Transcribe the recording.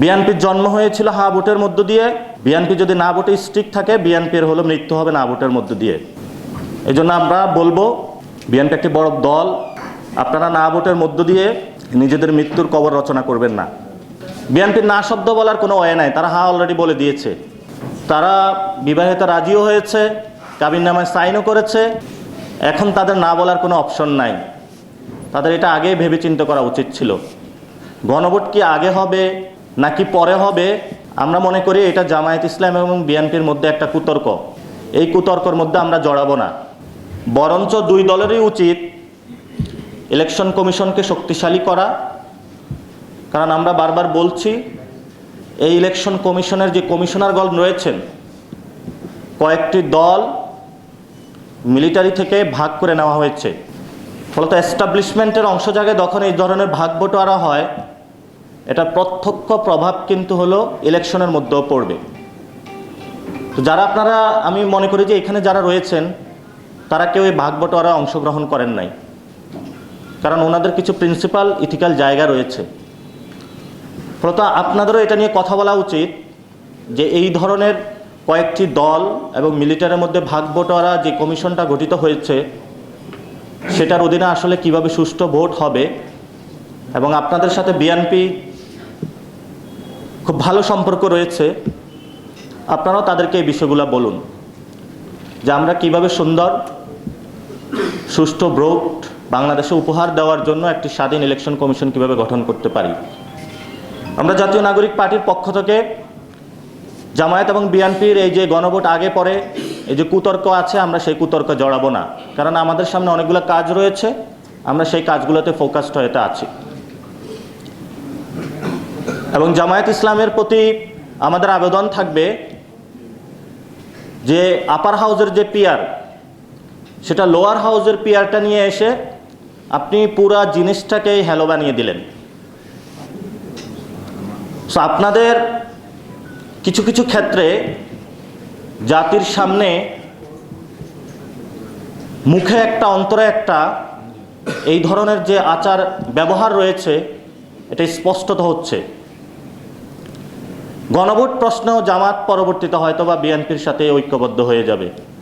বিএনপির জন্ম হয়েছিল হা ভোটের মধ্য দিয়ে। বিএনপি যদি না ভোটে স্ট্রিক থাকে, বিএনপির হলো মৃত্যু হবে না ভোটের মধ্য দিয়ে। এই জন্য আমরা বলব, বিএনপি একটি বড় দল। আপনারা না ভোটের মধ্য দিয়ে নিজেদের মৃত্যুর কবর রচনা করবেন না। বিএনপির না শব্দ বলার কোনো ওয়ে নাই। তারা হা অলরেডি বলে দিয়েছে। তারা বিবাহিত রাজিও হয়েছে, কাবিন নামায় সাইনও করেছে। এখন তাদের না বলার কোনো অপশন নাই। তাদের এটা আগে ভেবে চিন্তা করা উচিত ছিল। গণভোট কি আগে হবে? নাকি পরে হবে? আমরা মনে করি এটা জামায়াত ইসলাম এবং বিএনপির মধ্যে একটা কুতর্ক। এই কুতর্কর মধ্যে আমরা জড়াবো না। বরঞ্চ দুই দলেরই উচিত ইলেকশন কমিশনকে শক্তিশালী করা। কারণ আমরা বারবার বলছি, এই ইলেকশন কমিশনের যে কমিশনারগণ রয়েছেন, কয়েকটি দল মিলিটারি থেকে ভাগ করে নেওয়া হয়েছে। ফলত এস্টাবলিশমেন্টের অংশ জায়গায় যখন এই ধরনের ভাগ বটোয়ারা হয় এটা প্রত্যক্ষ প্রভাব কিন্তু হলো ইলেকশনের মধ্যেও পড়বে। তো যারা আপনারা, আমি মনে করি যে এখানে যারা রয়েছেন, তারা কেউ এই ভাগ বটোয়ারা অংশগ্রহণ করেন নাই। কারণ ওনাদের কিছু প্রিন্সিপাল ইথিক্যাল জায়গা রয়েছে। ফলত আপনাদেরও এটা নিয়ে কথা বলা উচিত যে এই ধরনের কয়েকটি দল এবং মিলিটারির মধ্যে ভাগ বটোয়ারা যে কমিশনটা গঠিত হয়েছে, সেটার অধীনে আসলে কীভাবে সুষ্ঠু ভোট হবে এবং আপনাদের সাথে বিএনপি ভালো সম্পর্ক রয়েছে, আপনারাও তাদেরকে এই বিষয়গুলো বলুন যে আমরা কীভাবে সুন্দর, সুষ্ঠু ভোট বাংলাদেশে উপহার দেওয়ার জন্য একটি স্বাধীন ইলেকশন কমিশন কীভাবে গঠন করতে পারি। আমরা জাতীয় নাগরিক পার্টির পক্ষ থেকে জামায়াত এবং বিএনপির এই যে গণভোট আগে পরে, এই যে কুতর্ক আছে, আমরা সেই কুতর্ক জড়াবো না। কারণ আমাদের সামনে অনেকগুলো কাজ রয়েছে, আমরা সেই কাজগুলোতে ফোকাসড হয়ে আছি। এবং জামায়াত ইসলামের প্রতি আমাদের আবেদন থাকবে যে আপার হাউজের যে পিয়ার সেটা লোয়ার হাউজের পিয়ারটা নিয়ে এসে আপনি পুরা জিনিসটাকেই হ্যালো বানিয়ে দিলেন। সো আপনাদের কিছু কিছু ক্ষেত্রে জাতির সামনে মুখে একটা, অন্তরে একটা এই ধরনের যে আচার ব্যবহার রয়েছে, এটা স্পষ্টত হচ্ছে। গণভোট প্রশ্ন জামাত পরবর্তীতে হয়তো বা বিএনপির সাথে ঐক্যবদ্ধ হয়ে যাবে।